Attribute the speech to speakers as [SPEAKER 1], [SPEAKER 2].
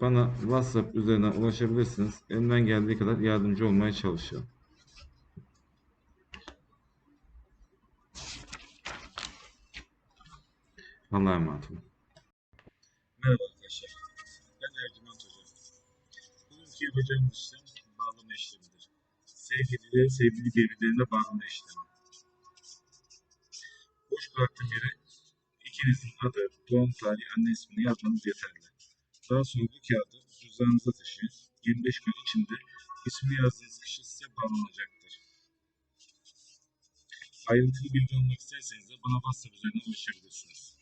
[SPEAKER 1] bana WhatsApp üzerinden ulaşabilirsiniz. Elimden geldiği kadar yardımcı olmaya çalışıyorum. Allah'a emanet olun.
[SPEAKER 2] Merhaba arkadaşlar. Ben Ercüment Hoca. Bugünkü yapacağımız işlem bağlama işlemidir. Sevgilileri sevgili birbirlerine bağlama işlemi. Boş bıraktığım yere ikinizin adı, doğum tarihi, anne ismini yazmanız yeterli. Daha sonra kağıdı cüzdanınıza taşıyın. 25 gün içinde ismini yazdığınız kişi size bağlanacaktır. Ayrıntılı bilgi almak isterseniz de bana WhatsApp üzerinden ulaşabilirsiniz.